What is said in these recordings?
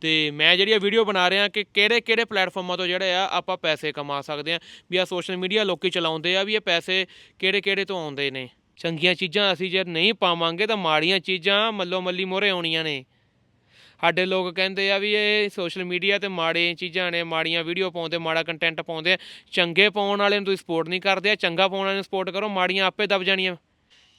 ਤੇ ਮੈਂ ਜਿਹੜੀ ਆ ਵੀਡੀਓ ਬਣਾ ਰਿਹਾ ਕਿ ਕਿਹੜੇ ਕਿਹੜੇ ਪਲੇਟਫਾਰਮਾਂ ਤੋਂ ਜਿਹੜੇ ਆ ਆਪਾਂ ਪੈਸੇ ਕਮਾ ਸਕਦੇ ਆ ਵੀ ਆ ਸੋਸ਼ਲ ਮੀਡੀਆ ਲੋਕੀ ਚਲਾਉਂਦੇ ਆ, ਵੀ ਇਹ ਪੈਸੇ ਕਿਹੜੇ ਕਿਹੜੇ ਤੋਂ ਆਉਂਦੇ ਨੇ। ਚੰਗੀਆਂ ਚੀਜ਼ਾਂ ਅਸੀਂ ਜੇ ਨਹੀਂ ਪਾਵਾਂਗੇ ਤਾਂ ਮਾੜੀਆਂ ਚੀਜ਼ਾਂ ਮੱਲੋ ਮੱਲੀ ਮੋਰੇ ਆਉਣੀਆਂ ਨੇ। ਸਾਡੇ ਲੋਕ ਕਹਿੰਦੇ ਆ ਵੀ ਇਹ ਸੋਸ਼ਲ ਮੀਡੀਆ ਤੇ ਮਾੜੇ ਚੀਜ਼ਾਂ ਨੇ, ਮਾੜੀਆਂ ਵੀਡੀਓ ਪਾਉਂਦੇ, ਮਾੜਾ ਕੰਟੈਂਟ ਪਾਉਂਦੇ ਆ। ਚੰਗੇ ਪਾਉਣ ਵਾਲੇ ਨੂੰ ਤੁਸੀਂ ਸਪੋਰਟ ਨਹੀਂ ਕਰਦੇ ਆ, ਚੰਗਾ ਪਾਉਣ ਵਾਲੇ ਨੂੰ ਸਪੋਰਟ ਕਰੋ, ਮਾੜੀਆਂ ਆਪੇ ਦਬ ਜਾਣੀਆਂ।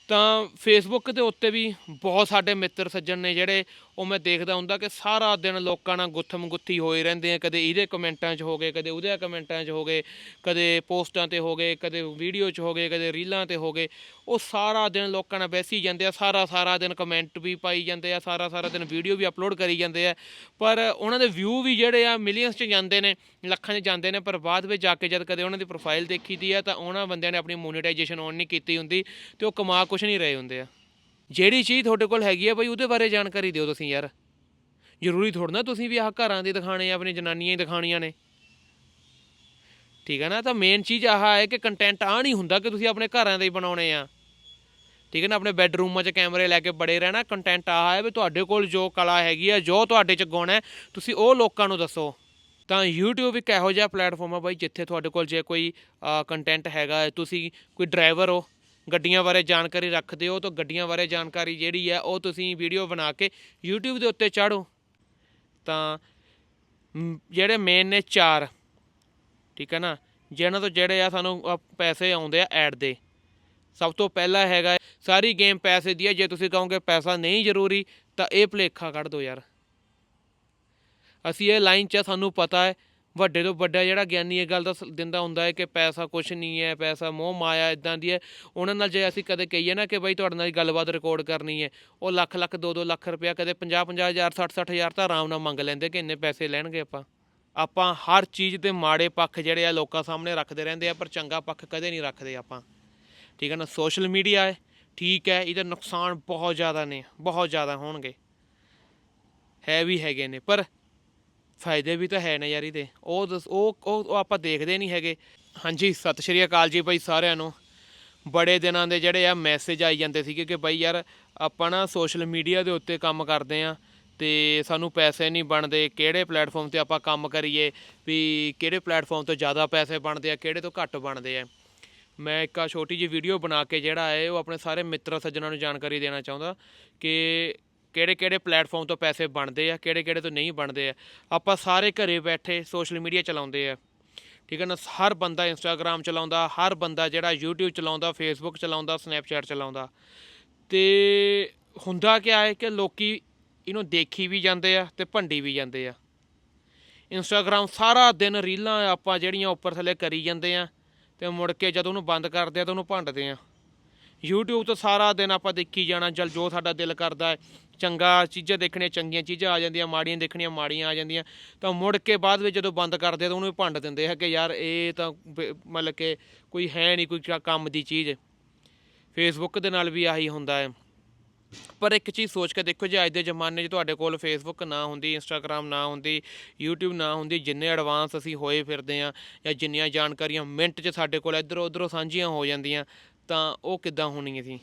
ਤਾਂ ਫੇਸਬੁੱਕ ਦੇ ਉੱਤੇ ਵੀ ਬਹੁਤ ਸਾਡੇ ਮਿੱਤਰ ਸੱਜਣ ਨੇ ਜਿਹੜੇ ਉਹ ਮੈਂ ਦੇਖਦਾ ਹੁੰਦਾ ਕਿ ਸਾਰਾ ਦਿਨ ਲੋਕਾਂ ਨਾਲ ਗੁੱਥਮ ਗੁੱਥੀ ਹੋਏ ਰਹਿੰਦੇ ਆ। ਕਦੇ ਇਹਦੇ ਕਮੈਂਟਾਂ 'ਚ ਹੋ ਗਏ, ਕਦੇ ਉਹਦੇ ਕਮੈਂਟਾਂ 'ਚ ਹੋ ਗਏ, ਕਦੇ ਪੋਸਟਾਂ ਤੇ ਹੋ ਗਏ, ਕਦੇ ਵੀਡੀਓ 'ਚ ਹੋ ਗਏ, ਕਦੇ ਰੀਲਾਂ ਤੇ ਹੋ ਗਏ। ਉਹ ਸਾਰਾ ਦਿਨ ਲੋਕਾਂ ਨਾਲ ਬੈਸੀ ਜਾਂਦੇ ਆ ਸਾਰਾ ਸਾਰਾ ਦਿਨ ਕਮੈਂਟ ਵੀ ਪਾਈ ਜਾਂਦੇ ਆ ਸਾਰਾ ਸਾਰਾ ਦਿਨ ਵੀਡੀਓ ਵੀ ਅਪਲੋਡ ਕਰੀ ਜਾਂਦੇ ਆ। ਪਰ ਉਹਨਾਂ ਦੇ ਵਿਊ ਵੀ ਜਿਹੜੇ ਆ ਮਿਲੀਅਨਸ 'ਚ ਜਾਂਦੇ ਨੇ, ਲੱਖਾਂ 'ਚ ਜਾਂਦੇ ਨੇ, ਪਰ ਬਾਅਦ ਵਿੱਚ ਜਾ ਕੇ ਜਦ ਕਦੇ ਉਹਨਾਂ ਦੀ ਪ੍ਰੋਫਾਈਲ ਦੇਖੀ ਦੀ ਆ ਤਾਂ ਉਹਨਾਂ ਬੰਦਿਆਂ ਨੇ ਆਪਣੀ ਮੋਨੀਟਾਈਜੇਸ਼ਨ ਔਨ ਨਹੀਂ ਕੀਤੀ ਹੁੰਦੀ ਤੇ ਉਹ ਕਮਾ ਕੁਛ ਨਹੀਂ ਰਹੇ ਹੁੰਦੇ ਆ। ਜਿਹੜੀ ਚੀਜ਼ ਤੁਹਾਡੇ ਕੋਲ ਹੈਗੀ ਆ ਬਈ, ਉਹਦੇ ਬਾਰੇ ਜਾਣਕਾਰੀ ਦਿਓ ਤੁਸੀਂ ਯਾਰ। ਜ਼ਰੂਰੀ ਥੋੜਾ ਨਾ ਤੁਸੀਂ ਵੀ ਆਹ ਘਰਾਂ ਦੇ ਦਿਖਾਣੇ ਆ ਆਪਣੀ ਜਨਾਨੀਆਂ ਹੀ ਦਿਖਾਣੀਆਂ ਨੇ। ਠੀਕ ਹੈ ਨਾ? ਤਾਂ ਮੇਨ ਚੀਜ਼ ਆਹ ਹੈ ਕਿ ਕੰਟੈਂਟ ਆ ਨਹੀਂ ਹੁੰਦਾ ਕਿ ਤੁਸੀਂ ਆਪਣੇ ਘਰਾਂ ਦੇ ਹੀ ਬਣਾਉਣੇ ਆ। ਠੀਕ ਹੈ ਨਾ? ਆਪਣੇ ਬੈੱਡਰੂਮਾਂ 'ਚ ਕੈਮਰੇ ਲੈ ਕੇ ਬੜੇ ਰਹਿਣਾ ਕੰਟੈਂਟ ਆਹ ਹੈ ਵੀ ਤੁਹਾਡੇ ਕੋਲ ਜੋ ਕਲਾ ਹੈਗੀ ਆ, ਜੋ ਤੁਹਾਡੇ 'ਚ ਗੁਣ ਹੈ, ਤੁਸੀਂ ਉਹ ਲੋਕਾਂ ਨੂੰ ਦੱਸੋ। ਤਾਂ YouTube ਇੱਕ ਇਹੋ ਜਿਹਾ ਪਲੇਟਫਾਰਮ ਆ ਬਾਈ, ਜਿੱਥੇ ਤੁਹਾਡੇ ਕੋਲ ਜੇ ਕੋਈ ਕੰਟੈਂਟ ਹੈਗਾ, ਤੁਸੀਂ ਕੋਈ ਡਰਾਈਵਰ ਹੋ ਗੱਡੀਆਂ ਬਾਰੇ ਜਾਣਕਾਰੀ ਰੱਖਦੇ ਹੋ ਤਾਂ ਗੱਡੀਆਂ ਬਾਰੇ ਜਾਣਕਾਰੀ ਜਿਹੜੀ ਹੈ ਉਹ ਤੁਸੀਂ ਵੀਡੀਓ ਬਣਾ ਕੇ YouTube ਦੇ ਉੱਤੇ ਚਾੜੋ। ਤਾਂ ਜਿਹੜੇ ਮੇਨ ਨੇ ਚਾਰ, ਠੀਕ ਹੈ ਨਾ? ਜਿਹਨਾਂ ਤੋਂ ਜਿਹੜੇ ਆ ਸਾਨੂੰ ਪੈਸੇ ਆਉਂਦੇ ਆ ਐਡ ਦੇ। ਸਭ ਤੋਂ ਪਹਿਲਾ ਹੈਗਾ ਸਾਰੀ ਗੇਮ ਪੈਸੇ ਦੀ ਹੈ। ਜੇ ਤੁਸੀਂ ਕਹੋਗੇ ਪੈਸਾ ਨਹੀਂ ਜ਼ਰੂਰੀ, ਤਾਂ ਇਹ ਭੁਲੇਖਾ ਕੱਢ ਦਿਓ ਯਾਰ। ਅਸੀਂ ਇਹ ਲਾਈਨ 'ਚ ਸਾਨੂੰ ਪਤਾ ਹੈ ਵੱਡੇ ਤੋਂ ਵੱਡਾ ਜਿਹੜਾ ਗਿਆਨੀ ਇਹ ਗੱਲ ਦੱਸ ਦਿੰਦਾ ਹੁੰਦਾ ਹੈ ਕਿ ਪੈਸਾ ਕੁਛ ਨਹੀਂ ਹੈ, ਪੈਸਾ ਮੋਹ ਮਾਇਆ ਇਦਾਂ ਦੀ ਹੈ। ਉਹਨਾਂ ਨਾਲ ਜੇ ਅਸੀਂ ਕਦੇ ਕਹੀਏ ਨਾ ਕਿ ਬਈ ਤੁਹਾਡੇ ਨਾਲ ਗੱਲਬਾਤ ਰਿਕਾਰਡ ਕਰਨੀ ਹੈ, ਉਹ ਲੱਖ ਲੱਖ 2-2 ਲੱਖ ਰੁਪਇਆ ਕਦੇ 50-50 ਹਜ਼ਾਰ 60-60 ਹਜ਼ਾਰ ਤਾਂ ਆਰਾਮ ਨਾਲ ਮੰਗ ਲੈਂਦੇ ਕਿ ਇੰਨੇ ਪੈਸੇ ਲੈਣਗੇ ਆਪਾਂ। ਆਪਾਂ ਹਰ ਚੀਜ਼ ਦੇ ਮਾੜੇ ਪੱਖ ਜਿਹੜੇ ਆ ਲੋਕਾਂ ਸਾਹਮਣੇ ਰੱਖਦੇ ਰਹਿੰਦੇ ਆ, ਪਰ ਚੰਗਾ ਪੱਖ ਕਦੇ ਨਹੀਂ ਰੱਖਦੇ ਆਪਾਂ। ਠੀਕ ਹੈ ਨਾ, ਸੋਸ਼ਲ ਮੀਡੀਆ ਹੈ, ਠੀਕ ਹੈ, ਇਹਦੇ ਨੁਕਸਾਨ ਬਹੁਤ ਜ਼ਿਆਦਾ ਨੇ, ਬਹੁਤ ਜ਼ਿਆਦਾ ਹੋਣਗੇ। ਹੈ ਵੀ ਹੈਗੇ ਨੇ, ਪਰ ਫਾਇਦੇ ਵੀ ਤਾਂ ਹੈ ਨੇ ਯਾਰ ਇਹਦੇ। ਉਹ ਦੱਸ- ਉਹ ਉਹ ਉਹ ਆਪਾਂ ਦੇਖਦੇ ਨਹੀਂ ਹੈਗੇ। ਹਾਂਜੀ, ਸਤਿ ਸ਼੍ਰੀ ਅਕਾਲ ਜੀ ਭਾਈ ਸਾਰਿਆਂ ਨੂੰ। ਬੜੇ ਦਿਨਾਂ ਦੇ ਜਿਹੜੇ ਆ ਮੈਸੇਜ ਆਈ ਜਾਂਦੇ ਸੀਗੇ ਕਿ ਭਾਈ ਯਾਰ ਆਪਾਂ ਨਾ ਸੋਸ਼ਲ ਮੀਡੀਆ ਦੇ ਉੱਤੇ ਕੰਮ ਕਰਦੇ ਆ ਤੇ ਸਾਨੂੰ ਪੈਸੇ ਨਹੀਂ ਬਣਦੇ, ਕਿਹੜੇ ਪਲੇਟਫਾਰਮ ਤੇ ਆਪਾਂ ਕੰਮ ਕਰੀਏ, ਵੀ ਕਿਹੜੇ ਪਲੇਟਫਾਰਮ ਤੋਂ ਜ਼ਿਆਦਾ ਪੈਸੇ ਬਣਦੇ ਆ, ਕਿਹੜੇ ਤੋਂ ਘੱਟ ਬਣਦੇ ਆ। ਮੈਂ ਇੱਕ ਆ ਛੋਟੀ ਜਿਹੀ ਵੀਡੀਓ ਬਣਾ ਕੇ ਜਿਹੜਾ ਹੈ, ਉਹ ਆਪਣੇ ਸਾਰੇ ਮਿੱਤਰ ਸੱਜਣਾਂ ਨੂੰ ਜਾਣਕਾਰੀ ਦੇਣਾ ਚਾਹੁੰਦਾ ਕਿ ਕਿਹੜੇ ਕਿਹੜੇ ਪਲੇਟਫਾਰਮ ਤੋਂ ਪੈਸੇ ਬਣਦੇ ਆ, ਕਿਹੜੇ ਕਿਹੜੇ ਤੋਂ ਨਹੀਂ ਬਣਦੇ ਆ। ਆਪਾਂ ਸਾਰੇ ਘਰੇ ਬੈਠੇ ਸੋਸ਼ਲ ਮੀਡੀਆ ਚਲਾਉਂਦੇ ਆ। ਠੀਕ ਹੈ ਨਾ, ਹਰ ਬੰਦਾ ਇੰਸਟਾਗ੍ਰam ਚਲਾਉਂਦਾ, ਹਰ ਬੰਦਾ ਜਿਹੜਾ YouTube ਚਲਾਉਂਦਾ ਫੇਸਬੁੱਕ ਚਲਾਉਂਦਾ ਸਨੈਪਚੈਟ ਚਲਾਉਂਦਾ। ਤੇ ਹੁੰਦਾ ਕੀ ਹੈ ਕਿ ਲੋਕੀ ਇਹਨੂੰ ਦੇਖੀ ਵੀ ਜਾਂਦੇ ਆ ਤੇ ਭੰਡੀ ਵੀ ਜਾਂਦੇ ਆ। ਇੰਸਟਾਗ੍ਰam ਸਾਰਾ ਦਿਨ ਰੀਲਾਂ ਆਪਾਂ ਜਿਹੜੀਆਂ ਉੱਪਰ ਥੱਲੇ ਕਰੀ ਜਾਂਦੇ ਆ ਤੇ ਮੁੜ ਕੇ ਜਦੋਂ ਉਹਨੂੰ ਬੰਦ ਕਰਦੇ ਆ ਤਾਂ ਉਹਨੂੰ ਭੰਡਦੇ ਆ। YouTube ਤੋਂ ਸਾਰਾ ਦਿਨ ਆਪਾਂ ਦੇਖੀ ਜਾਣਾ ਜਲ ਜੋ ਸਾਡਾ ਦਿਲ ਕਰਦਾ ਹੈ, ਚੰਗਾ ਚੀਜ਼ਾਂ ਦੇਖਣੀਆਂ ਚੰਗੀਆਂ ਚੀਜ਼ਾਂ ਆ ਜਾਂਦੀਆਂ, ਮਾੜੀਆਂ ਦੇਖਣੀਆਂ ਮਾੜੀਆਂ ਆ ਜਾਂਦੀਆਂ, ਤਾਂ ਮੁੜ ਕੇ ਬਾਅਦ ਵਿੱਚ ਜਦੋਂ ਬੰਦ ਕਰਦੇ ਤਾਂ ਉਹਨੂੰ ਵੀ ਭੰਡ ਦਿੰਦੇ ਆ ਕਿ ਯਾਰ ਇਹ ਤਾਂ ਮਤਲਬ ਕਿ ਕੋਈ ਹੈ ਨਹੀਂ, ਕੋਈ ਕੰਮ ਦੀ ਚੀਜ਼। ਫੇਸਬੁੱਕ ਦੇ ਨਾਲ ਵੀ ਆਹੀ ਹੁੰਦਾ ਹੈ। ਪਰ ਇੱਕ ਚੀਜ਼ ਸੋਚ ਕੇ ਦੇਖੋ ਜੇ ਅੱਜ ਦੇ ਜ਼ਮਾਨੇ 'ਚ ਤੁਹਾਡੇ ਕੋਲ ਫੇਸਬੁੱਕ ਨਾ ਹੁੰਦੀ ਇੰਸਟਾਗ੍ਰam ਨਾ ਹੁੰਦੀ, YouTube ਨਾ ਹੁੰਦੀ, ਜਿੰਨੇ ਐਡਵਾਂਸ ਅਸੀਂ ਹੋਏ ਫਿਰਦੇ ਆ ਜਾਂ ਜਿੰਨੀਆਂ ਜਾਣਕਾਰੀਆਂ ਮਿੰਟ 'ਚ ਸਾਡੇ ਕੋਲ ਇੱਧਰੋਂ ਉੱਧਰੋਂ ਸਾਂਝੀਆਂ ਹੋ ਜਾਂਦੀਆਂ ਤਾਂ ਉਹ ਕਿੱਦਾਂ ਹੋਣੀ ਸੀ?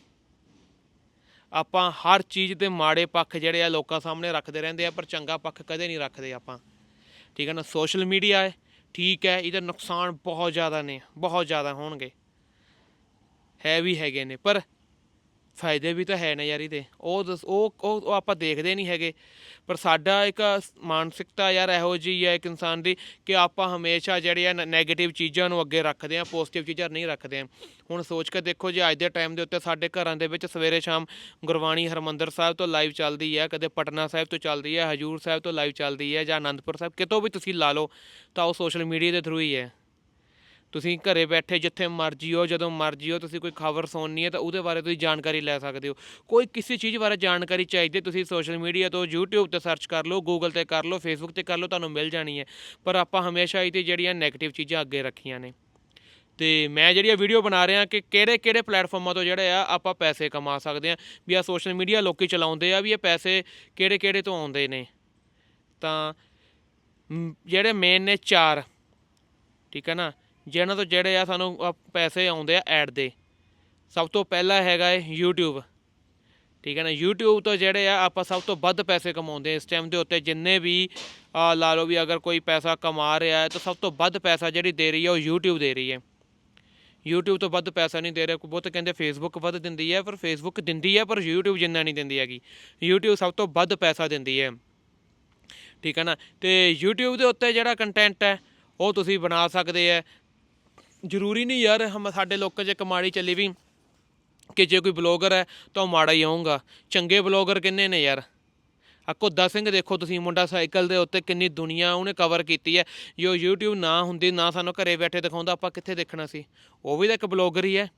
ਆਪਾਂ ਹਰ ਚੀਜ਼ ਦੇ ਮਾੜੇ ਪੱਖ ਜਿਹੜੇ ਆ ਲੋਕਾਂ ਸਾਹਮਣੇ ਰੱਖਦੇ ਰਹਿੰਦੇ ਆ, ਪਰ ਚੰਗਾ ਪੱਖ ਕਦੇ ਨਹੀਂ ਰੱਖਦੇ ਆਪਾਂ। ਠੀਕ ਹੈ ਨਾ? ਸੋਸ਼ਲ ਮੀਡੀਆ ਹੈ, ਠੀਕ ਹੈ, ਇਹਦੇ ਨੁਕਸਾਨ ਬਹੁਤ ਜ਼ਿਆਦਾ ਨੇ, ਬਹੁਤ ਜ਼ਿਆਦਾ ਹੋਣਗੇ। ਹੈ ਵੀ ਹੈਗੇ ਨੇ, ਪਰ ਫਾਇਦੇ ਵੀ ਤਾਂ ਹੈ ਨੇ ਯਾਰ ਇਹਦੇ। ਉਹ ਦੱਸ- ਉਹ ਉਹ ਉਹ ਆਪਾਂ ਦੇਖਦੇ ਨਹੀਂ ਹੈਗੇ। ਪਰ ਸਾਡਾ ਇੱਕ ਮਾਨਸਿਕਤਾ ਯਾਰ ਇਹੋ ਜਿਹੀ ਹੈ ਇੱਕ ਇਨਸਾਨ ਦੀ ਕਿ ਆਪਾਂ ਹਮੇਸ਼ਾ ਜਿਹੜੇ ਆ 네ਗੇਟਿਵ ਚੀਜ਼ਾਂ ਨੂੰ ਅੱਗੇ ਰੱਖਦੇ ਆ ਪੋਜ਼ਿਟਿਵ ਚੀਜ਼ਾਂ ਨਹੀਂ ਰੱਖਦੇ ਆ ਹੁਣ ਸੋਚ ਕੇ ਦੇਖੋ ਜੇ ਅੱਜ ਦੇ ਟਾਈਮ ਦੇ ਉੱਤੇ ਸਾਡੇ ਘਰਾਂ ਦੇ ਵਿੱਚ ਸਵੇਰੇ ਸ਼ਾਮ ਗੁਰਬਾਣੀ ਹਰਮੰਦਰ ਸਾਹਿਬ ਤੋਂ ਲਾਈਵ ਚੱਲਦੀ ਹੈ, ਕਦੇ ਪਟਨਾ ਸਾਹਿਬ ਤੋਂ ਚੱਲਦੀ ਹੈ, ਹਜੂਰ ਸਾਹਿਬ ਤੋਂ ਲਾਈਵ ਚੱਲਦੀ ਹੈ ਜਾਂ ਆਨੰਦਪੁਰ ਸਾਹਿਬ, ਕਿਤੋਂ ਵੀ ਤੁਸੀਂ ਲਾ ਲਓ, ਤਾਂ ਉਹ ਸੋਸ਼ਲ ਮੀਡੀਆ ਦੇ ਥਰੂ ਹੀ ਹੈ। ਤੁਸੀਂ ਘਰੇ ਬੈਠੇ ਜਿੱਥੇ ਮਰਜ਼ੀ ਹੋ, ਜਦੋਂ ਮਰਜ਼ੀ ਹੋ, ਤੁਸੀਂ ਕੋਈ ਖਬਰ ਸੁਣਨੀ ਹੈ ਤਾਂ ਉਹਦੇ ਬਾਰੇ ਤੁਸੀਂ ਜਾਣਕਾਰੀ ਲੈ ਸਕਦੇ ਹੋ। ਕੋਈ ਕਿਸੇ ਚੀਜ਼ ਬਾਰੇ ਜਾਣਕਾਰੀ ਚਾਹੀਦੀ, ਤੁਸੀਂ ਸੋਸ਼ਲ ਮੀਡੀਆ ਤੋਂ, YouTube ਤੇ ਸਰਚ ਕਰ ਲਓ, Google ਤੇ ਕਰ ਲਓ, Facebook ਤੇ ਕਰ ਲਓ, ਤੁਹਾਨੂੰ ਮਿਲ ਜਾਣੀ ਹੈ। ਪਰ ਆਪਾਂ ਹਮੇਸ਼ਾ ਹੀ ਤੇ ਜਿਹੜੀਆਂ ਨੈਗੇਟਿਵ ਚੀਜ਼ਾਂ ਅੱਗੇ ਰੱਖੀਆਂ ਨੇ। ਤੇ ਮੈਂ ਜਿਹੜੀ ਇਹ ਵੀਡੀਓ ਬਣਾ ਰਿਹਾ ਕਿ ਕਿਹੜੇ ਕਿਹੜੇ ਪਲੇਟਫਾਰਮਾਂ ਤੋਂ ਜਿਹੜੇ ਆ, ਆਪਾਂ ਪੈਸੇ ਕਮਾ ਸਕਦੇ ਆ ਵੀ ਆ ਸੋਸ਼ਲ ਮੀਡੀਆ ਲੋਕੀ ਚਲਾਉਂਦੇ ਆ, ਵੀ ਇਹ ਪੈਸੇ ਕਿਹੜੇ ਕਿਹੜੇ ਤੋਂ ਆਉਂਦੇ ਨੇ। ਤਾਂ ਜਿਹੜੇ ਮੇਨ ਨੇ ਚਾਰ, ਠੀਕ ਹੈ ਨਾ? ਜਿਹਨਾਂ ਤੋਂ ਜਿਹੜੇ ਆ ਸਾਨੂੰ ਪੈਸੇ ਆਉਂਦੇ ਆ ਐਡ ਦੇ। ਸਭ ਤੋਂ ਪਹਿਲਾ ਹੈਗਾ ਹੈ YouTube ਠੀਕ ਹੈ ਨਾ? YouTube ਤੋਂ ਜਿਹੜੇ ਆ ਆਪਾਂ ਸਭ ਤੋਂ ਵੱਧ ਪੈਸੇ ਕਮਾਉਂਦੇ ਇਸ ਟਾਈਮ ਦੇ ਉੱਤੇ ਜਿੰਨੇ ਵੀ ਲਾ ਲਓ ਵੀ ਅਗਰ ਕੋਈ ਪੈਸਾ ਕਮਾ ਰਿਹਾ ਹੈ ਤਾਂ ਸਭ ਤੋਂ ਵੱਧ ਪੈਸਾ ਜਿਹੜੀ ਦੇ ਰਹੀ ਹੈ ਉਹ YouTube ਦੇ ਰਹੀ ਹੈ। YouTube ਤੋਂ ਵੱਧ ਪੈਸਾ ਨਹੀਂ ਦੇ ਰਿਹਾ। ਬਹੁਤ ਕਹਿੰਦੇ Facebook ਵੱਧ ਦਿੰਦੀ ਹੈ, ਪਰ Facebook ਦਿੰਦੀ ਹੈ, ਪਰ YouTube ਜਿੰਨਾ ਨਹੀਂ ਦਿੰਦੀ ਹੈਗੀ। YouTube ਸਭ ਤੋਂ ਵੱਧ ਪੈਸਾ ਦਿੰਦੀ ਹੈ। ਠੀਕ ਹੈ ਨਾ? ਤੇ YouTube ਦੇ ਉੱਤੇ ਜਿਹੜਾ ਕੰਟੈਂਟ ਹੈ, ਉਹ ਤੁਸੀਂ ਬਣਾ ਸਕਦੇ ਆ ਜ਼ਰੂਰੀ ਨਹੀਂ ਯਾਰ, ਹਮ ਸਾਡੇ ਲੋਕਾਂ 'ਚ ਕਮਾੜੀ ਚੱਲੀ ਵੀ ਕਿ ਜੇ ਕੋਈ ਬਲੌਗਰ ਹੈ ਤਾਂ ਉਹ ਮਾੜਾ ਹੀ ਆਉਂਗਾ ਚੰਗੇ ਬਲੌਗਰ ਕਿੰਨੇ ਨੇ ਯਾਰ? ਆ ਘੁੱਦਾ ਸਿੰਘ ਦੇਖੋ ਤੁਸੀਂ, ਮੁੰਡਾ ਸਾਈਕਲ ਦੇ ਉੱਤੇ ਕਿੰਨੀ ਦੁਨੀਆ ਉਹਨੇ ਕਵਰ ਕੀਤੀ ਹੈ। ਜੋ YouTube ਨਾ ਹੁੰਦੀ, ਨਾ ਸਾਨੂੰ ਘਰੇ ਬੈਠੇ ਦਿਖਾਉਂਦਾ, ਆਪਾਂ ਕਿੱਥੇ ਦੇਖਣਾ ਸੀ? ਉਹ ਵੀ ਤਾਂ ਇੱਕ ਬਲੌਗਰ ਹੀ ਹੈ।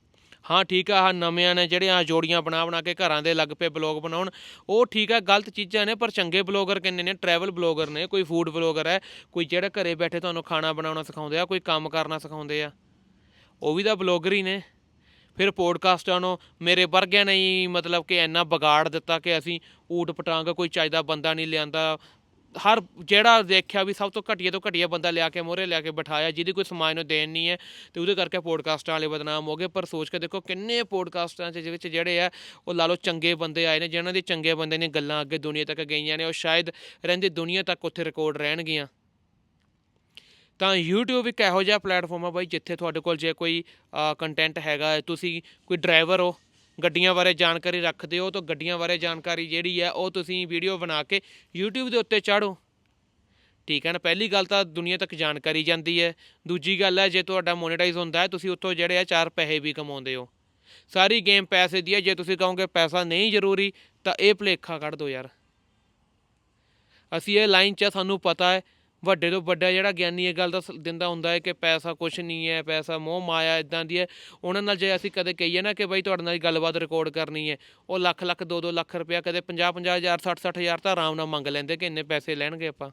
ਹਾਂ, ਠੀਕ ਆ, ਆਹ ਨਵਿਆਂ ਨੇ ਜਿਹੜੇ ਆ ਜੋੜੀਆਂ ਬਣਾ ਬਣਾ ਕੇ ਘਰਾਂ ਦੇ ਲੱਗ ਪਏ ਬਲੌਗ ਬਣਾਉਣ, ਉਹ ਠੀਕ ਆ, ਗਲਤ ਚੀਜ਼ਾਂ ਨੇ, ਪਰ ਚੰਗੇ ਬਲੌਗਰ ਕਿੰਨੇ ਨੇ? ਟਰੈਵਲ ਬਲੌਗਰ ਨੇ, ਕੋਈ ਫੂਡ ਬਲੌਗਰ ਹੈ, ਕੋਈ ਜਿਹੜਾ ਘਰੇ ਬੈਠੇ ਤੁਹਾਨੂੰ ਖਾਣਾ ਬਣਾਉਣਾ ਸਿਖਾਉਂਦੇ ਆ, ਕੋਈ ਕੰਮ ਕਰਨਾ ਸਿਖਾਉਂਦੇ ਆ। ਉਹ ਵੀ ਤਾਂ ਬਲੌਗਰ ਹੀ ਨੇ। ਫਿਰ ਪੋਡਕਾਸਟਾਂ ਨੂੰ ਮੇਰੇ ਵਰਗਿਆਂ ਨੇ ਹੀ ਮਤਲਬ ਕਿ ਇੰਨਾ ਵਿਗਾੜ ਦਿੱਤਾ ਕਿ ਅਸੀਂ ਊਟ ਪਟਾਂਗ ਕੋਈ ਚਾਹੀਦਾ ਬੰਦਾ ਨਹੀਂ ਲਿਆਂਦਾ। ਹਰ ਜਿਹੜਾ ਦੇਖਿਆ ਵੀ ਸਭ ਤੋਂ ਘਟੀਆ ਤੋਂ ਘਟੀਆ ਬੰਦਾ ਲਿਆ ਕੇ ਮੋਹਰੇ ਲਿਆ ਕੇ ਬਿਠਾਇਆ, ਜਿਹਦੀ ਕੋਈ ਸਮਾਜ ਨੂੰ ਦੇਣ ਨਹੀਂ ਹੈ ਤੇ ਉਹਦੇ ਕਰਕੇ ਪੋਡਕਾਸਟਾਂ ਵਾਲੇ ਬਦਨਾਮ ਹੋ ਗਏ। ਪਰ ਸੋਚ ਕੇ ਦੇਖੋ ਕਿੰਨੇ ਪੋਡਕਾਸਟਾਂ 'ਚ ਜਿਹਦੇ ਵਿੱਚ ਜਿਹੜੇ ਆ, ਉਹ ਲਾ ਲਓ ਚੰਗੇ ਬੰਦੇ ਆਏ ਨੇ, ਜਿਨ੍ਹਾਂ ਦੇ ਚੰਗੇ ਬੰਦੇ ਦੀਆਂ ਗੱਲਾਂ ਅੱਗੇ ਦੁਨੀਆ ਤੱਕ ਗਈਆਂ ਨੇ, ਉਹ ਸ਼ਾਇਦ ਰਹਿੰਦੀ ਦੁਨੀਆ ਤੱਕ ਉੱਥੇ ਰਿਕਾਰਡ ਰਹਿਣਗੀਆਂ। ਤਾਂ YouTube ਇੱਕ ਇਹੋ ਜਿਹਾ ਪਲੇਟਫਾਰਮ ਆ ਬਾਈ, ਜਿੱਥੇ ਤੁਹਾਡੇ ਕੋਲ ਜੇ ਕੋਈ ਕੰਟੈਂਟ ਹੈਗਾ, ਤੁਸੀਂ ਕੋਈ ਡਰਾਈਵਰ ਹੋ, ਗੱਡੀਆਂ ਬਾਰੇ ਜਾਣਕਾਰੀ ਰੱਖਦੇ ਹੋ, ਤਾਂ ਗੱਡੀਆਂ ਬਾਰੇ ਜਾਣਕਾਰੀ ਜਿਹੜੀ ਹੈ ਉਹ ਤੁਸੀਂ ਵੀਡੀਓ ਬਣਾ ਕੇ YouTube ਦੇ ਉੱਤੇ ਚਾੜੋ। ਠੀਕ ਹੈ ਨਾ? ਪਹਿਲੀ ਗੱਲ ਤਾਂ ਦੁਨੀਆ ਤੱਕ ਜਾਣਕਾਰੀ ਜਾਂਦੀ ਹੈ। ਦੂਜੀ ਗੱਲ ਹੈ, ਜੇ ਤੁਹਾਡਾ ਮੋਨੇਟਾਈਜ਼ ਹੁੰਦਾ ਹੈ, ਤੁਸੀਂ ਉੱਥੋਂ ਜਿਹੜੇ ਆ ਚਾਰ ਪੈਸੇ ਵੀ ਕਮਾਉਂਦੇ ਹੋ। ਸਾਰੀ ਗੇਮ ਪੈਸੇ ਦੀ ਹੈ, ਜੇ ਤੁਸੀਂ ਕਹੋਗੇ ਪੈਸਾ ਨਹੀਂ ਜ਼ਰੂਰੀ, ਤਾਂ ਇਹ ਭੁਲੇਖਾ ਕੱਢ ਦਿਓ ਯਾਰ। ਅਸੀਂ ਇਹ ਲਾਈਨ 'ਚ ਸਾਨੂੰ ਪਤਾ ਹੈ ਵੱਡੇ ਤੋਂ ਵੱਡਾ ਜਿਹੜਾ ਗਿਆਨੀ ਇਹ ਗੱਲ ਦੱਸ ਦਿੰਦਾ ਹੁੰਦਾ ਹੈ ਕਿ ਪੈਸਾ ਕੁਛ ਨਹੀਂ ਹੈ, ਪੈਸਾ ਮੋਹ ਮਾਇਆ ਇਦਾਂ ਦੀ ਹੈ। ਉਹਨਾਂ ਨਾਲ ਜੇ ਅਸੀਂ ਕਦੇ ਕਹੀਏ ਨਾ ਕਿ ਬਈ ਤੁਹਾਡੇ ਨਾਲ ਗੱਲਬਾਤ ਰਿਕਾਰਡ ਕਰਨੀ ਹੈ, ਉਹ ਲੱਖ ਲੱਖ 2-2 ਲੱਖ ਰੁਪਇਆ ਕਦੇ 50-50 ਹਜ਼ਾਰ 60-60 ਹਜ਼ਾਰ ਤਾਂ ਆਰਾਮ ਨਾਲ ਮੰਗ ਲੈਂਦੇ ਕਿ ਇੰਨੇ ਪੈਸੇ ਲੈਣਗੇ ਆਪਾਂ।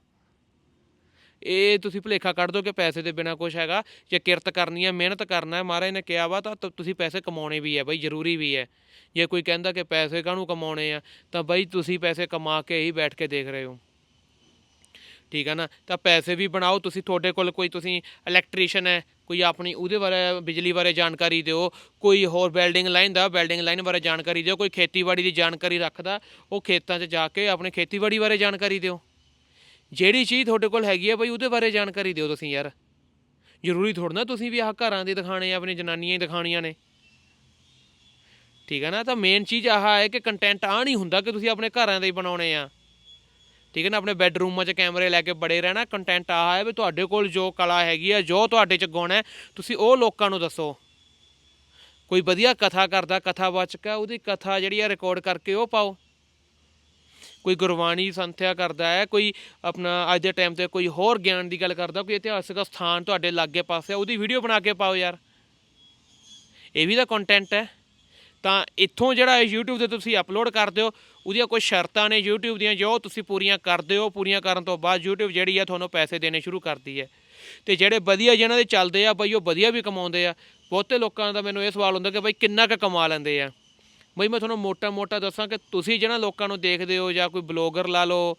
ਇਹ ਤੁਸੀਂ ਭੁਲੇਖਾ ਕੱਢ ਦੋ ਕਿ ਪੈਸੇ ਦੇ ਬਿਨਾ ਕੁਝ ਹੈਗਾ, ਜੇ ਕਿਰਤ ਕਰਨੀ ਹੈ, ਮਿਹਨਤ ਕਰਨਾ ਹੈ, ਮਹਾਰਾਜ ਨੇ ਕਿਹਾ ਵਾ ਤਾਂ ਤ- ਤੁਸੀਂ ਪੈਸੇ ਕਮਾਉਣੇ ਵੀ ਹੈ ਬਈ, ਜ਼ਰੂਰੀ ਵੀ ਹੈ। ਜੇ ਕੋਈ ਕਹਿੰਦਾ ਕਿ ਪੈਸੇ ਕਾਹਨੂੰ ਕਮਾਉਣੇ ਆ, ਤਾਂ ਬਈ ਤੁਸੀਂ ਪੈਸੇ ਕਮਾ ਕੇ ਹੀ ਬੈਠ ਕੇ ਦੇਖ ਰਹੇ ਹੋ। ਠੀਕ ਹੈ ਨਾ? ਤਾਂ ਪੈਸੇ ਵੀ ਬਣਾਓ, ਤੁਸੀਂ ਤੁਹਾਡੇ ਕੋਲ ਕੋਈ ਤੁਸੀਂ ਇਲੈਕਟ੍ਰੀਸ਼ੀਅਨ ਹੈ, ਕੋਈ ਆਪਣੀ ਉਹਦੇ ਬਾਰੇ, ਬਿਜਲੀ ਬਾਰੇ ਜਾਣਕਾਰੀ ਦਿਓ, ਕੋਈ ਹੋਰ ਬਿਲਡਿੰਗ ਲਾਈਨ ਦਾ ਬਿਲਡਿੰਗ ਲਾਈਨ ਬਾਰੇ ਜਾਣਕਾਰੀ ਦਿਓ, ਕੋਈ ਖੇਤੀਬਾੜੀ ਦੀ ਜਾਣਕਾਰੀ ਰੱਖਦਾ, ਉਹ ਖੇਤਾਂ 'ਚ ਜਾ ਕੇ ਆਪਣੇ ਖੇਤੀਬਾੜੀ ਬਾਰੇ ਜਾਣਕਾਰੀ ਦਿਓ। ਜਿਹੜੀ ਚੀਜ਼ ਤੁਹਾਡੇ ਕੋਲ ਹੈਗੀ ਹੈ ਬਈ, ਉਹਦੇ ਬਾਰੇ ਜਾਣਕਾਰੀ ਦਿਓ ਤੁਸੀਂ ਯਾਰ। ਜ਼ਰੂਰੀ ਥੋੜ੍ਹਾ ਨਾ ਤੁਸੀਂ ਵੀ ਆਹ ਘਰਾਂ ਦੇ ਦਿਖਾਣੇ ਆ ਆਪਣੀ ਜਨਾਨੀਆਂ ਹੀ ਦਿਖਾਣੀਆਂ ਨੇ। ਠੀਕ ਹੈ ਨਾ? ਤਾਂ ਮੇਨ ਚੀਜ਼ ਆਹ ਹੈ ਕਿ ਕੰਟੈਂਟ ਆ ਨਹੀਂ ਹੁੰਦਾ ਕਿ ਤੁਸੀਂ ਆਪਣੇ ਘਰਾਂ ਦੇ ਹੀ ਬਣਾਉਣੇ ਆ। ਠੀਕ ਹੈ ਨਾ ਆਪਣੇ ਬੈੱਡਰੂਮਾਂ 'ਚ ਕੈਮਰੇ ਲੈ ਕੇ ਬੜੇ ਰਹਿਣਾ ਕੰਟੈਂਟ ਆਹ ਹੈ ਵੀ ਤੁਹਾਡੇ ਕੋਲ ਜੋ ਕਲਾ ਹੈਗੀ ਹੈ ਜੋ ਤੁਹਾਡੇ 'ਚ ਗੁਣ ਹੈ ਤੁਸੀਂ ਉਹ ਲੋਕਾਂ ਨੂੰ ਦੱਸੋ। ਕੋਈ ਵਧੀਆ ਕਥਾ ਕਰਦਾ ਕਥਾਵਾਚਕ ਹੈ ਉਹਦੀ ਕਥਾ ਜਿਹੜੀ ਆ ਰਿਕਾਰਡ ਕਰਕੇ ਉਹ ਪਾਓ। ਕੋਈ ਗੁਰਬਾਣੀ ਸੰਥਿਆ ਕਰਦਾ ਹੈ ਕੋਈ ਆਪਣਾ ਅੱਜ ਦੇ ਟਾਈਮ ਤੇ ਕੋਈ ਹੋਰ ਗਿਆਨ ਦੀ ਗੱਲ ਕਰਦਾ ਕੋਈ ਇਤਿਹਾਸਕ ਸਥਾਨ ਤੁਹਾਡੇ ਲਾਗੇ ਪਾਸੇ ਆ, ਉਹਦੀ ਵੀਡੀਓ ਬਣਾ ਕੇ ਪਾਓ ਯਾਰ। ਇਹ ਵੀ ਤਾਂ ਕੰਟੈਂਟ ਹੈ। ਤਾਂ ਇੱਥੋਂ ਜਿਹੜਾ YouTube ਤੇ ਤੁਸੀਂ ਅਪਲੋਡ ਕਰਦੇ ਹੋ, ਉਹਦੀਆਂ ਕੋਈ ਸ਼ਰਤਾਂ ਨੇ YouTube ਦੀਆਂ, ਜੋ ਤੁਸੀਂ ਪੂਰੀਆਂ ਕਰਦੇ ਹੋ, ਪੂਰੀਆਂ ਕਰਨ ਤੋਂ ਬਾਅਦ YouTube ਜਿਹੜੀ ਆ ਤੁਹਾਨੂੰ ਪੈਸੇ ਦੇਣੇ ਸ਼ੁਰੂ ਕਰਦੀ ਹੈ। ਤੇ ਜਿਹੜੇ ਵਧੀਆ ਜਿਹਨਾਂ ਦੇ ਚੱਲਦੇ ਆ ਬਈ, ਉਹ ਵਧੀਆ ਵੀ ਕਮਾਉਂਦੇ ਆ। ਬਹੁਤੇ ਲੋਕਾਂ ਦਾ ਮੈਨੂੰ ਇਹ ਸਵਾਲ ਹੁੰਦਾ ਕਿ ਬਈ ਕਿੰਨਾ ਕੁ ਕਮਾ ਲੈਂਦੇ ਆ? ਬਈ ਮੈਂ ਤੁਹਾਨੂੰ ਮੋਟਾ-ਮੋਟਾ ਦੱਸਾਂ ਕਿ ਤੁਸੀਂ ਜਿਹਨਾਂ ਲੋਕਾਂ ਨੂੰ ਦੇਖਦੇ ਹੋ ਜਾਂ ਕੋਈ ਬਲੌਗਰ ਲਾ ਲਓ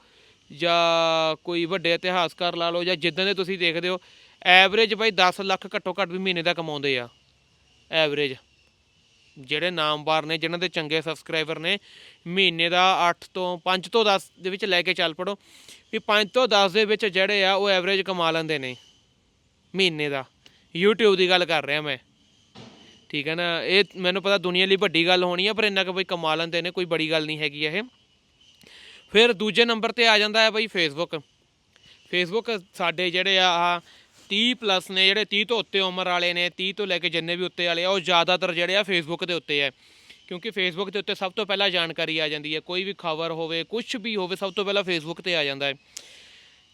ਜਾਂ ਕੋਈ ਵੱਡੇ ਇਤਿਹਾਸਕਾਰ ਲਾ ਲਓ ਜਾਂ ਜਿੱਦਾਂ ਦੇ ਤੁਸੀਂ ਦੇਖਦੇ ਹੋ, ਐਵਰੇਜ ਬਈ 10 ਲੱਖ ਘੱਟੋ ਘੱਟ ਵੀ ਮਹੀਨੇ ਦਾ ਕਮਾਉਂਦੇ ਆ। ਐਵਰੇਜ। ਜਿਹੜੇ ਨਾਮਵਾਰ ਨੇ, ਜਿਨ੍ਹਾਂ ਦੇ ਚੰਗੇ ਸਬਸਕ੍ਰਾਈਬਰ ਨੇ, ਮਹੀਨੇ ਦਾ 8 ਤੋਂ 5 ਤੋਂ 10 ਦੇ ਵਿੱਚ ਲੈ ਕੇ ਚੱਲ ਪੜੋ। ਵੀ 5 ਤੋਂ 10 ਦੇ ਵਿੱਚ ਜਿਹੜੇ ਆ, ਉਹ ਐਵਰੇਜ ਕਮਾ ਲੈਂਦੇ ਨੇ, ਮਹੀਨੇ ਦਾ। YouTube ਦੀ ਗੱਲ ਕਰ ਰਿਹਾ ਮੈਂ। ਠੀਕ ਹੈ ਨਾ? ਇਹ ਮੈਨੂੰ ਪਤਾ ਦੁਨੀਆ ਲਈ ਵੱਡੀ ਗੱਲ ਹੋਣੀ ਹੈ ਪਰ ਇੰਨਾ ਕਿ ਬਈ ਕਮਾ ਲੈਂਦੇ ਨੇ, ਕੋਈ ਬੜੀ ਗੱਲ ਨਹੀਂ ਹੈਗੀ ਇਹ। ਫਿਰ ਦੂਜੇ ਨੰਬਰ ਤੇ ਆ ਜਾਂਦਾ ਹੈ ਬਈ ਫੇਸਬੁੱਕ ਫੇਸਬੁੱਕ ਸਾਡੇ ਜਿਹੜੇ ਆ 30 ਪਲੱਸ ਨੇ ਜਿਹੜੇ 30 ਤੋਂ ਉੱਤੇ ਉਮਰ ਵਾਲੇ ਨੇ 30 ਤੋਂ ਲੈ ਕੇ ਜਿੰਨੇ ਵੀ ਉੱਤੇ ਵਾਲੇ ਆ, ਉਹ ਜ਼ਿਆਦਾਤਰ ਜਿਹੜੇ ਆ ਫੇਸਬੁੱਕ ਦੇ ਉੱਤੇ ਹੈ ਕਿਉਂਕਿ ਫੇਸਬੁੱਕ ਦੇ ਉੱਤੇ ਸਭ ਤੋਂ ਪਹਿਲਾਂ ਜਾਣਕਾਰੀ ਆ ਜਾਂਦੀ ਹੈ। ਕੋਈ ਵੀ ਖਬਰ ਹੋਵੇ ਕੁਝ ਵੀ ਹੋਵੇ, ਸਭ ਤੋਂ ਪਹਿਲਾਂ ਫੇਸਬੁੱਕ ਤੇ ਆ ਜਾਂਦਾ ਹੈ।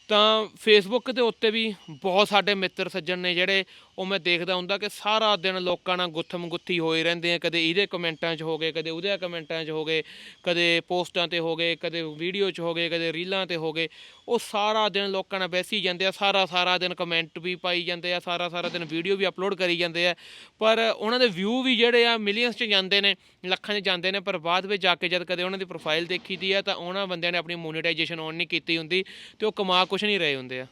ਤਾਂ ਫੇਸਬੁੱਕ ਦੇ ਉੱਤੇ ਵੀ ਬਹੁਤ ਸਾਡੇ ਮਿੱਤਰ ਸੱਜਣ ਨੇ ਜਿਹੜੇ ਉਹ ਮੈਂ ਦੇਖਦਾ ਹੁੰਦਾ ਕਿ ਸਾਰਾ ਦਿਨ ਲੋਕਾਂ ਨਾਲ ਗੁੱਥਮ ਗੁੱਥੀ ਹੋਏ ਰਹਿੰਦੇ ਆ। ਕਦੇ ਇਹਦੇ ਕਮੈਂਟਾਂ 'ਚ ਹੋ ਗਏ, ਕਦੇ ਉਹਦੇ ਕਮੈਂਟਾਂ 'ਚ ਹੋ ਗਏ, ਕਦੇ ਪੋਸਟਾਂ ਤੇ ਹੋ ਗਏ, ਕਦੇ ਵੀਡੀਓ 'ਚ ਹੋ ਗਏ, ਕਦੇ ਰੀਲਾਂ ਤੇ ਹੋ ਗਏ। ਉਹ ਸਾਰਾ ਦਿਨ ਲੋਕਾਂ ਨਾਲ ਬੈਸੀ ਜਾਂਦੇ ਆ, ਸਾਰਾ ਸਾਰਾ ਦਿਨ ਕਮੈਂਟ ਵੀ ਪਾਈ ਜਾਂਦੇ ਆ, ਸਾਰਾ ਸਾਰਾ ਦਿਨ ਵੀਡੀਓ ਵੀ ਅਪਲੋਡ ਕਰੀ ਜਾਂਦੇ ਆ। ਪਰ ਉਹਨਾਂ ਦੇ ਵਿਊ ਵੀ ਜਿਹੜੇ ਆ ਮਿਲੀਅਨਸ 'ਚ ਜਾਂਦੇ ਨੇ, ਲੱਖਾਂ 'ਚ ਜਾਂਦੇ ਨੇ, ਪਰ ਬਾਅਦ ਵਿੱਚ ਜਾ ਕੇ ਜਦ ਕਦੇ ਉਹਨਾਂ ਦੀ ਪ੍ਰੋਫਾਈਲ ਦੇਖੀ ਦੀ ਆ ਤਾਂ ਉਹਨਾਂ ਬੰਦਿਆਂ ਨੇ ਆਪਣੀ ਮੋਨੇਟਾਈਜੇਸ਼ਨ ਔਨ ਨਹੀਂ ਕੀਤੀ ਹੁੰਦੀ ਤੇ ਉਹ ਕਮਾ ਕੁਛ ਨਹੀਂ ਰਹੇ ਹੁੰਦੇ ਆ।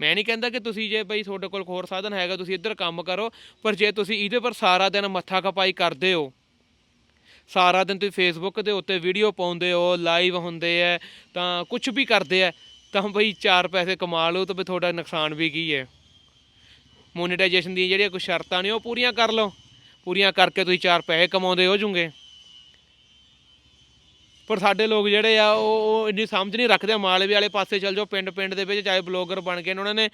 ਮੈਂ ਨਹੀਂ ਕਹਿੰਦਾ ਕਿ ਤੁਸੀਂ ਜੇ ਬਈ ਤੁਹਾਡੇ ਕੋਲ ਹੋਰ ਸਾਧਨ ਹੈਗਾ, ਤੁਸੀਂ ਇੱਧਰ ਕੰਮ ਕਰੋ, ਪਰ ਜੇ ਤੁਸੀਂ ਇਹਦੇ ਪਰ ਸਾਰਾ ਦਿਨ ਮੱਥਾ ਖਪਾਈ ਕਰਦੇ ਹੋ, ਸਾਰਾ ਦਿਨ ਤੁਸੀਂ ਫੇਸਬੁੱਕ ਦੇ ਉੱਤੇ ਵੀਡੀਓ ਪਾਉਂਦੇ ਹੋ ਲਾਈਵ ਹੁੰਦੇ ਆ ਤਾਂ ਕੁਝ ਵੀ ਕਰਦੇ ਆ ਤਾਂ ਬਈ ਚਾਰ ਪੈਸੇ ਕਮਾ ਲਓ ਤਾਂ ਵੀ ਤੁਹਾਡਾ ਨੁਕਸਾਨ ਵੀ ਕੀ ਹੈ ਮੋਨੇਟਾਈਜੇਸ਼ਨ ਦੀਆਂ ਜਿਹੜੀਆਂ ਕੁਝ ਸ਼ਰਤਾਂ ਨੇ ਉਹ ਪੂਰੀਆਂ ਕਰ ਲਓ, ਪੂਰੀਆਂ ਕਰਕੇ ਤੁਸੀਂ ਚਾਰ ਪੈਸੇ ਕਮਾਉਂਦੇ ਹੋ ਜੂਗੇ। ਪਰ ਸਾਡੇ ਲੋਕ ਜਿਹੜੇ ਆ, ਉਹ ਉਹ ਇੰਨੀ ਸਮਝ ਨਹੀਂ ਰੱਖਦੇ। ਮਾਲਵੇ ਵਾਲੇ ਪਾਸੇ ਚੱਲ ਜਾਓ ਪਿੰਡ ਪਿੰਡ ਦੇ ਵਿੱਚ ਚਾਹੇ ਬਲੌਗਰ ਬਣ ਗਏ ਨੇ ਉਹਨਾਂ ਨੇ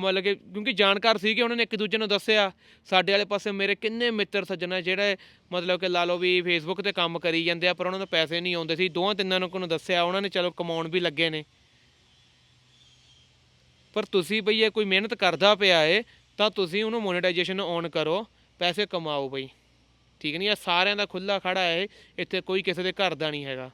ਮਤਲਬ ਕਿ ਕਿਉਂਕਿ ਜਾਣਕਾਰ ਸੀ ਕਿ ਉਹਨਾਂ ਨੇ ਇੱਕ ਦੂਜੇ ਨੂੰ ਦੱਸਿਆ। ਸਾਡੇ ਵਾਲੇ ਪਾਸੇ ਮੇਰੇ ਕਿੰਨੇ ਮਿੱਤਰ ਸੱਜਣ ਆ ਜਿਹੜੇ, ਮਤਲਬ ਕਿ ਲਾ ਲਓ ਵੀ ਫੇਸਬੁੱਕ ਤੇ ਕੰਮ ਕਰੀ ਜਾਂਦੇ ਆ, ਪਰ ਉਹਨਾਂ ਨੂੰ ਪੈਸੇ ਨਹੀਂ ਆਉਂਦੇ ਸੀ। ਦੋਹਾਂ ਤਿੰਨਾਂ ਨੂੰ ਕੋਨੂੰ ਦੱਸਿਆ? ਉਹਨਾਂ ਨੇ ਚਲੋ ਕਮਾਉਣ ਵੀ ਲੱਗੇ ਨੇ। ਪਰ ਤੁਸੀਂ ਬਈ ਇਹ ਕੋਈ ਮਿਹਨਤ ਕਰਦਾ ਪਿਆ ਏ, ਤਾਂ ਤੁਸੀਂ ਉਹਨੂੰ ਮੋਨੇਟਾਈਜੇਸ਼ਨ ਔਨ ਕਰੋ। ਪੈਸੇ ਕਮਾਓ ਬਈ। ਠੀਕ ਨਹੀਂ ਆ ਸਾਰਿਆਂ ਦਾ ਖੁੱਲਾ ਖੜਾ ਹੈ, ਇੱਥੇ ਕੋਈ ਕਿਸੇ ਦੇ ਘਰ ਦਾ ਨਹੀਂ ਹੈਗਾ।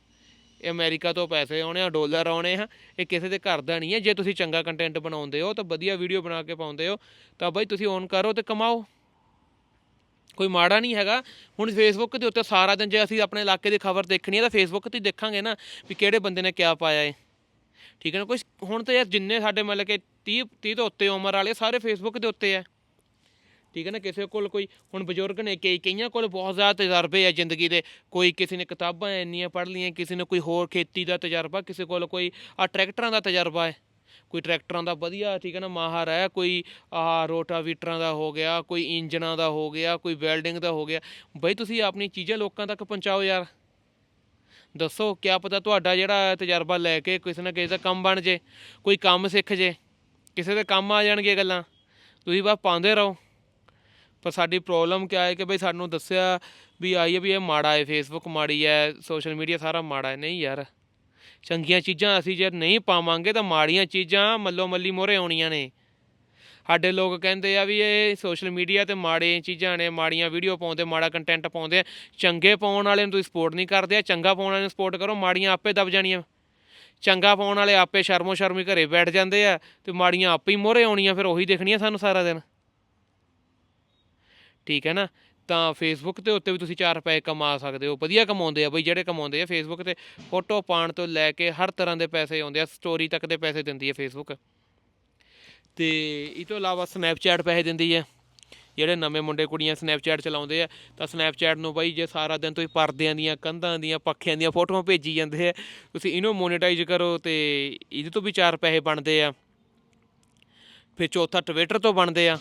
ਇਹ ਅਮਰੀਕਾ ਤੋਂ ਪੈਸੇ ਆਉਣੇ ਆ, ਡਾਲਰ ਆਉਣੇ ਆ, ਇਹ ਕਿਸੇ ਦੇ ਘਰ ਦਾ ਨਹੀਂ ਹੈ। ਜੇ ਤੁਸੀਂ ਚੰਗਾ ਕੰਟੈਂਟ ਬਣਾਉਂਦੇ ਹੋ, ਤਾਂ ਵਧੀਆ ਵੀਡੀਓ ਬਣਾ ਕੇ ਪਾਉਂਦੇ ਹੋ, ਤਾਂ ਬਈ ਤੁਸੀਂ ਔਨ ਕਰੋ ਤੇ ਕਮਾਓ। ਕੋਈ ਮਾੜਾ ਨਹੀਂ ਹੈਗਾ। ਹੁਣ ਫੇਸਬੁੱਕ ਦੇ ਉੱਤੇ ਸਾਰਾ ਦਿਨ ਜੇ ਅਸੀਂ ਆਪਣੇ ਇਲਾਕੇ ਦੀ ਖਬਰ ਦੇਖਣੀ ਹੈ, ਤਾਂ ਫੇਸਬੁੱਕ ਤੇ ਦੇਖਾਂਗੇ ਨਾ ਵੀ ਕਿਹੜੇ ਬੰਦੇ ਨੇ ਕਿਆ ਪਾਇਆ ਹੈ। ਠੀਕ ਹੈ ਨਾ, ਕੋਈ ਹੁਣ ਤਾਂ ਯਾਰ ਜਿੰਨੇ ਸਾਡੇ ਮਤਲਬ ਕਿ 30 30 ਤੋਂ ਉੱਤੇ ਉਮਰ ਵਾਲੇ ਸਾਰੇ ਫੇਸਬੁੱਕ ਦੇ ਉੱਤੇ ਹੈ। ਠੀਕ ਹੈ ਨਾ, ਕਿਸੇ ਕੋਲ ਕੋਈ, ਹੁਣ ਬਜ਼ੁਰਗ ਨੇ ਕਈ, ਕਈਆਂ ਕੋਲ ਬਹੁਤ ਜ਼ਿਆਦਾ ਤਜਰਬੇ ਆ ਜ਼ਿੰਦਗੀ ਦੇ। ਕੋਈ ਕਿਸੇ ਨੇ ਕਿਤਾਬਾਂ ਇੰਨੀਆਂ ਪੜ੍ਹ ਲਈਆਂ, ਕਿਸੇ ਨੇ ਕੋਈ ਹੋਰ ਖੇਤੀ ਦਾ ਤਜਰਬਾ, ਕਿਸੇ ਕੋਲ ਕੋਈ, ਆ ਟਰੈਕਟਰਾਂ ਦਾ ਤਜਰਬਾ ਹੈ। ਕੋਈ ਟਰੈਕਟਰਾਂ ਦਾ ਵਧੀਆ, ਠੀਕ ਹੈ ਨਾ, ਮਾਹਰ ਹੈ, ਕੋਈ ਆ ਰੋਟਾਵੀਟਰਾਂ ਦਾ ਹੋ ਗਿਆ, ਕੋਈ ਇੰਜਨਾਂ ਦਾ ਹੋ ਗਿਆ, ਕੋਈ ਵੈਲਡਿੰਗ ਦਾ ਹੋ ਗਿਆ। ਬਈ ਤੁਸੀਂ ਆਪਣੀ ਚੀਜ਼ਾਂ ਲੋਕਾਂ ਤੱਕ ਪਹੁੰਚਾਓ ਯਾਰ। ਦੱਸੋ, ਕਿਆ ਪਤਾ ਤੁਹਾਡਾ ਜਿਹੜਾ ਤਜਰਬਾ ਲੈ ਕੇ ਕਿਸੇ ਨਾ ਕਿਸੇ ਦਾ ਕੰਮ ਬਣ ਜੇ, ਕੋਈ ਕੰਮ ਸਿੱਖ ਜੇ, ਕਿਸੇ ਦੇ ਕੰਮ ਆ ਜਾਣਗੇ ਗੱਲਾਂ। ਤੁਸੀਂ ਬਸ ਪਾਉਂਦੇ ਰਹੋ। ਪਰ ਸਾਡੀ ਪ੍ਰੋਬਲਮ ਕਿਆ ਹੈ ਕਿ ਬਈ ਸਾਨੂੰ ਦੱਸਿਆ ਵੀ ਆਈ ਹੈ ਵੀ ਇਹ ਮਾੜਾ ਹੈ ਫੇਸਬੁੱਕ ਮਾੜੀ ਹੈ ਸੋਸ਼ਲ ਮੀਡੀਆ ਸਾਰਾ ਮਾੜਾ ਹੈ। ਨਹੀਂ ਯਾਰ, ਚੰਗੀਆਂ ਚੀਜ਼ਾਂ ਅਸੀਂ ਜੇ ਨਹੀਂ ਪਾਵਾਂਗੇ ਤਾਂ ਮਾੜੀਆਂ ਚੀਜ਼ਾਂ ਮੱਲੋ ਮੱਲੀ ਮੋਰੇ ਆਉਣੀਆਂ ਨੇ। ਸਾਡੇ ਲੋਕ ਕਹਿੰਦੇ ਆ ਵੀ ਇਹ ਸੋਸ਼ਲ ਮੀਡੀਆ ਤੇ ਮਾੜੇ ਚੀਜ਼ਾਂ ਨੇ, ਮਾੜੀਆਂ ਵੀਡੀਓ ਪਾਉਂਦੇ, ਮਾੜਾ ਕੰਟੈਂਟ ਪਾਉਂਦੇ ਆ। ਚੰਗੇ ਪਾਉਣ ਵਾਲੇ ਨੂੰ ਤੁਸੀਂ ਸਪੋਰਟ ਨਹੀਂ ਕਰਦੇ ਆ, ਚੰਗਾ ਪਾਉਣ ਵਾਲੇ ਨੂੰ ਸਪੋਰਟ ਕਰੋ, ਮਾੜੀਆਂ ਆਪੇ ਦਬ ਜਾਣੀਆਂ। ਚੰਗਾ ਪਾਉਣ ਵਾਲੇ ਆਪੇ ਸ਼ਰਮੋ ਸ਼ਰਮੀ ਘਰੇ ਬੈਠ ਜਾਂਦੇ ਆ ਤੇ ਮਾੜੀਆਂ ਆਪੇ ਹੀ ਮੋਹਰੇ ਆਉਣੀਆਂ, ਫਿਰ ਉਹੀ ਦੇਖਣੀਆਂ ਸਾਨੂੰ ਸਾਰਾ ਦਿਨ। ਠੀਕ ਹੈ ਨਾ? ਤਾਂ ਫੇਸਬੁੱਕ ਦੇ ਉੱਤੇ ਵੀ ਤੁਸੀਂ 4 ਰੁਪਏ ਕਮਾ ਸਕਦੇ ਹੋ। ਵਧੀਆ ਕਮਾਉਂਦੇ ਆ ਬਈ, ਜਿਹੜੇ ਕਮਾਉਂਦੇ ਆ ਫੇਸਬੁੱਕ ਤੇ ਫੋਟੋ ਪਾਉਣ ਤੋਂ ਲੈ ਕੇ ਹਰ ਤਰ੍ਹਾਂ ਦੇ ਪੈਸੇ ਆਉਂਦੇ ਆ ਸਟੋਰੀ ਤੱਕ ਦੇ ਪੈਸੇ ਦਿੰਦੀ ਹੈ ਫੇਸਬੁੱਕ ਤੇ ਇਹ ਤੋਂ ਇਲਾਵਾ ਸਨੈਪਚੈਟ ਪੈਸੇ ਦਿੰਦੀ ਹੈ ਜਿਹੜੇ ਨਵੇਂ ਮੁੰਡੇ ਕੁੜੀਆਂ ਸਨੈਪਚੈਟ ਚਲਾਉਂਦੇ ਆ, ਤਾਂ ਸਨੈਪਚੈਟ ਨੂੰ ਬਾਈ ਜੇ ਸਾਰਾ ਦਿਨ ਤੁਸੀਂ ਪਰਦਿਆਂ ਦੀਆਂ, ਕੰਧਾਂ ਦੀਆਂ, ਪੱਖਿਆਂ ਦੀਆਂ ਫੋਟੋਆਂ ਭੇਜੀ ਜਾਂਦੇ ਆ, ਤੁਸੀਂ ਇਹਨੂੰ ਮੋਨੇਟਾਈਜ਼ ਕਰੋ ਤੇ ਇਹਦੇ ਤੋਂ ਵੀ 4 ਪੈਸੇ ਬਣਦੇ ਆ। ਫਿਰ ਚੌਥਾ ਟਵਿੱਟਰ ਤੋਂ ਬਣਦੇ ਆ।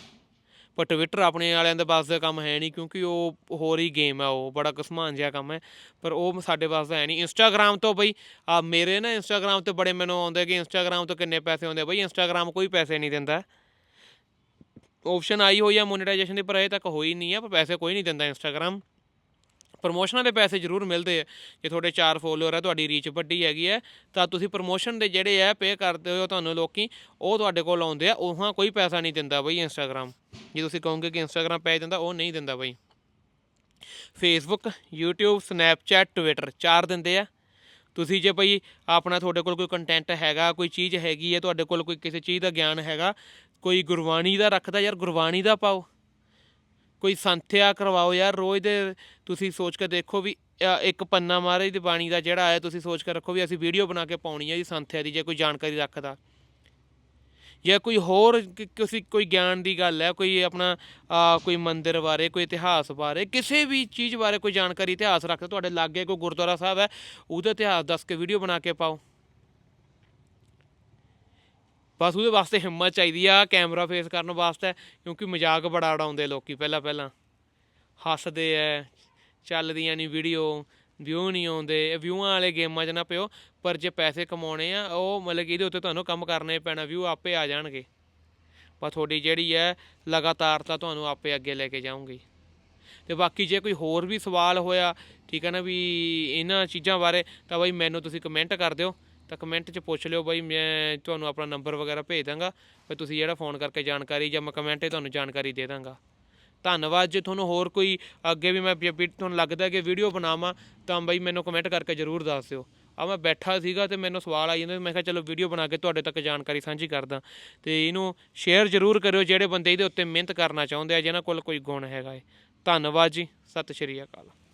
ਪਰ ਟਵਿੱਟਰ ਆਪਣੇ ਵਾਲਿਆਂ ਦੇ ਬਸ ਦਾ ਕੰਮ ਹੈ ਨਹੀਂ ਕਿਉਂਕਿ ਉਹ ਹੋਰ ਹੀ ਗੇਮ ਹੈ, ਉਹ ਬੜਾ ਕਸਮਾਨ ਜਿਹਾ ਕੰਮ ਹੈ। ਪਰ ਉਹ ਸਾਡੇ ਵਾਸ ਦਾ ਹੈ ਨਹੀਂ। ਇੰਸਟਾਗ੍ਰam ਤੋਂ ਬਈ ਆ ਮੇਰੇ ਨਾ ਇੰਸਟਾਗ੍ਰam ਤੇ ਬੜੇ ਮੈਨੂੰ ਆਉਂਦੇ ਕਿ ਇੰਸਟਾਗ੍ਰam ਤੋਂ ਕਿੰਨੇ ਪੈਸੇ ਆਉਂਦੇ ਬਈ ਇੰਸਟਾਗ੍ਰam ਕੋਈ ਪੈਸੇ ਨਹੀਂ ਦਿੰਦਾ। ਆਪਸ਼ਨ ਆਈ ਹੋਈ ਆ ਮੋਨੇਟਾਈਜੇਸ਼ਨ ਦੀ, ਪਰ ਅਜੇ ਤੱਕ ਹੋਈ ਨਹੀਂ ਆ, ਪਰ ਪੈਸੇ ਕੋਈ ਨਹੀਂ ਦਿੰਦਾ ਇੰਸਟਾਗ੍ਰam ਪ੍ਰਮੋਸ਼ਨਾਂ ਦੇ ਪੈਸੇ ਜ਼ਰੂਰ ਮਿਲਦੇ ਆ। ਜੇ ਤੁਹਾਡੇ 4 ਫੋਲੋਅਰ ਆ, ਤੁਹਾਡੀ ਰੀਚ ਵੱਡੀ ਹੈਗੀ ਹੈ ਤਾਂ ਤੁਸੀਂ ਪ੍ਰਮੋਸ਼ਨ ਦੇ ਜਿਹੜੇ ਆ ਪੇ ਕਰਦੇ ਹੋ ਤੁਹਾਨੂੰ ਲੋਕੀ, ਉਹ ਤੁਹਾਡੇ ਕੋਲ ਆਉਂਦੇ ਆ। ਉਹਾਂ ਕੋਈ ਪੈਸਾ ਨਹੀਂ ਦਿੰਦਾ ਬਈ ਇੰਸਟਾਗ੍ਰam ਜੇ ਤੁਸੀਂ ਕਹੋਗੇ ਕਿ ਇੰਸਟਾਗ੍ਰam ਪੈਸੇ ਦਿੰਦਾ ਉਹ ਨਹੀਂ ਦਿੰਦਾ ਬਈ। ਫੇਸਬੁੱਕ YouTube ਸਨੈਪਚੈਟ ਟਵਿੱਟਰ ਚਾਰ ਦਿੰਦੇ ਆ। ਤੁਸੀਂ ਜੇ ਭਈ ਆਪਣਾ ਤੁਹਾਡੇ ਕੋਲ ਕੋਈ ਕੰਟੈਂਟ ਹੈਗਾ, ਕੋਈ ਚੀਜ਼ ਹੈਗੀ ਹੈ ਤੁਹਾਡੇ ਕੋਲ ਕੋਈ ਕਿਸੇ ਚੀਜ਼ ਦਾ ਗਿਆਨ ਹੈਗਾ, ਕੋਈ ਗੁਰਬਾਣੀ ਦਾ ਰੱਖਦਾ, ਯਾਰ ਗੁਰਬਾਣੀ ਦਾ ਪਾਓ। ਕੋਈ ਸੰਥਿਆ ਕਰਵਾਓ ਯਾਰ, ਰੋਜ਼ ਦੇ ਤੁਸੀਂ ਸੋਚ ਕੇ ਦੇਖੋ ਵੀ ਇੱਕ ਪੰਨਾ ਮਹਾਰਾਜ ਦੀ ਬਾਣੀ ਦਾ ਜਿਹੜਾ ਹੈ ਤੁਸੀਂ ਸੋਚ ਕੇ ਰੱਖੋ ਵੀ ਅਸੀਂ ਵੀਡੀਓ ਬਣਾ ਕੇ ਪਾਉਣੀ ਹੈ ਜੀ ਸੰਥਿਆ ਦੀ, ਜੇ ਕੋਈ ਜਾਣਕਾਰੀ ਰੱਖਦਾ। ਜਾਂ ਕੋਈ ਹੋਰ ਕਿਸੇ, ਕੋਈ ਗਿਆਨ ਦੀ ਗੱਲ ਹੈ, ਕੋਈ ਆਪਣਾ ਕੋਈ ਮੰਦਿਰ ਬਾਰੇ, ਕੋਈ ਇਤਿਹਾਸ ਬਾਰੇ, ਕਿਸੇ ਵੀ ਚੀਜ਼ ਬਾਰੇ ਕੋਈ ਜਾਣਕਾਰੀ, ਇਤਿਹਾਸ ਰੱਖਦਾ, ਤੁਹਾਡੇ ਲਾਗੇ ਕੋਈ ਗੁਰਦੁਆਰਾ ਸਾਹਿਬ ਹੈ, ਉਹਦਾ ਇਤਿਹਾਸ ਦੱਸ ਕੇ ਵੀਡੀਓ ਬਣਾ ਕੇ ਪਾਓ। ਬਸ ਉਹਦੇ ਵਾਸਤੇ ਹਿੰਮਤ ਚਾਹੀਦੀ ਆ, ਕੈਮਰਾ ਫੇਸ ਕਰਨ ਵਾਸਤੇ, ਕਿਉਂਕਿ ਮਜ਼ਾਕ ਬੜਾ ਉਡਾਉਂਦੇ ਲੋਕੀ ਪਹਿਲਾਂ ਪਹਿਲਾਂ। ਹੱਸਦੇ ਐ, ਚੱਲਦੀਆਂ ਨਹੀਂ ਵੀਡੀਓ ਵਿਊ ਨਹੀਂ ਆਉਂਦੇ। ਵਿਊਆਂ ਵਾਲੇ ਗੇਮਾਂ 'ਚ ਨਾ ਪਿਓ, ਪਰ ਜੇ ਪੈਸੇ ਕਮਾਉਣੇ ਆ, ਉਹ ਮਤਲਬ ਕਿ ਇਹਦੇ ਉੱਤੇ ਤੁਹਾਨੂੰ ਕੰਮ ਕਰਨੇ ਪੈਣਾ ਵਿਊ ਆਪੇ ਆ ਜਾਣਗੇ। ਪਰ ਤੁਹਾਡੀ ਜਿਹੜੀ ਹੈ ਲਗਾਤਾਰਤਾ ਤੁਹਾਨੂੰ ਆਪੇ ਅੱਗੇ ਲੈ ਕੇ ਜਾਊਂਗੀ। ਤੇ ਬਾਕੀ ਜੇ ਕੋਈ ਹੋਰ ਵੀ ਸਵਾਲ ਹੋਇਆ, ਠੀਕ ਹੈ ਨਾ ਵੀ ਇਹਨਾਂ ਚੀਜ਼ਾਂ ਬਾਰੇ, ਤਾਂ ਬਾਈ ਮੈਨੂੰ ਤੁਸੀਂ ਕਮੈਂਟ ਕਰ ਦਿਓ। ਤਾਂ ਕਮੈਂਟ 'ਚ ਪੁੱਛ ਲਿਓ ਬਾਈ, ਮੈਂ ਤੁਹਾਨੂੰ ਆਪਣਾ ਨੰਬਰ ਵਗੈਰਾ ਭੇਜ ਦਾਂਗਾ ਫਿਰ ਤੁਸੀਂ ਜਿਹੜਾ ਫੋਨ ਕਰਕੇ ਜਾਣਕਾਰੀ ਜਾਂ ਮੈਂ ਕਮੈਂਟ 'ਤੇ ਤੁਹਾਨੂੰ ਜਾਣਕਾਰੀ ਦੇ ਦਾਂਗਾ। ਧੰਨਵਾਦ, ਜੇ ਤੁਹਾਨੂੰ ਹੋਰ ਕੋਈ ਅੱਗੇ ਵੀ ਮੈਂ ਵੀ- ਤੁਹਾਨੂੰ ਲੱਗਦਾ ਕਿ ਵੀਡੀਓ ਬਣਾਵਾਂ, ਤਾਂ ਬਾਈ ਮੈਨੂੰ ਕਮੈਂਟ ਕਰਕੇ ਜ਼ਰੂਰ ਦੱਸ ਦਿਓ। ਆ ਮੈਂ ਬੈਠਾ ਸੀਗਾ ਤੇ ਮੈਨੂੰ ਸਵਾਲ ਆ ਜਾਂਦਾ ਮੈਂ ਕਿਹਾ ਚਲੋ ਵੀਡੀਓ ਬਣਾ ਕੇ ਤੁਹਾਡੇ ਤੱਕ ਜਾਣਕਾਰੀ ਸਾਂਝੀ ਕਰਦਾ। ਤੇ ਇਹਨੂੰ ਸ਼ੇਅਰ ਜ਼ਰੂਰ ਕਰਿਓ, ਜਿਹੜੇ ਬੰਦੇ ਇਹਦੇ ਉੱਤੇ ਮਿਹਨਤ ਕਰਨਾ ਚਾਹੁੰਦੇ ਆ ਜਿਹਨਾਂ ਕੋਲ ਕੋਈ ਗੁਣ ਹੈਗਾ ਏ। ਧੰਨਵਾਦ ਜੀ, ਸਤਿ ਸ਼੍ਰੀ ਅਕਾਲ।